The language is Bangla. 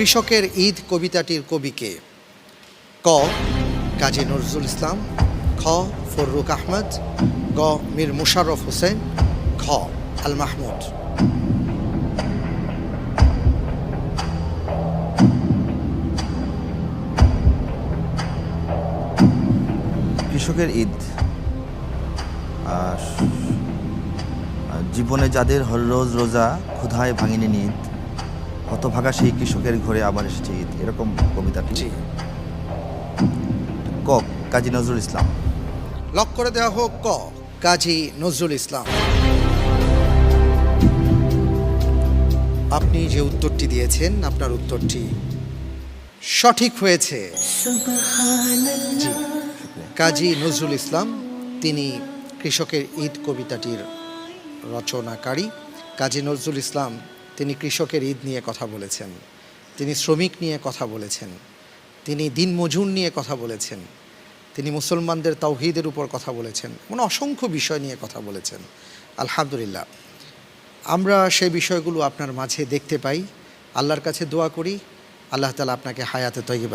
কৃষকের ঈদ কবিতাটির কবিকে। ক, কাজী নজরুল ইসলাম। খ ফররুক আহমদ। গ, মীর মুশারফ হোসেন। খ আল মাহমুদ। কৃষকের ঈদ। জীবনে যাদের হর রোজ রোজা, ক্ষুধায় ভাঙিনি নিদ হতভাগা সেই কৃষকের ঘরে আবার এসেছে ঈদ। এরকম কবিতাটি জি। ক কাজী নজরুল ইসলাম। লক করে দেওয়া হোক ক কাজী নজরুল ইসলাম। আপনি যে উত্তরটি দিয়েছেন আপনার উত্তরটি সঠিক হয়েছে। কাজী নজরুল ইসলাম তিনি কৃষকের ঈদ কবিতাটির রচনাকারী। কাজী নজরুল ইসলাম তিনি কৃষকের ঈদ নিয়ে কথা বলেছেন, তিনি শ্রমিক নিয়ে কথা বলেছেন, তিনি দিনমজুর নিয়ে কথা বলেছেন, তিনি মুসলমানদের তাওহিদের উপর কথা বলেছেন মানে অসংখ্য বিষয় নিয়ে কথা বলেছেন। আলহামদুলিল্লাহ। আমরা সেই বিষয়গুলো আপনার মাঝে দেখতে পাই। আল্লাহর কাছে দোয়া করি। আল্লাহ তালা আপনাকে হায়াতে তৈবা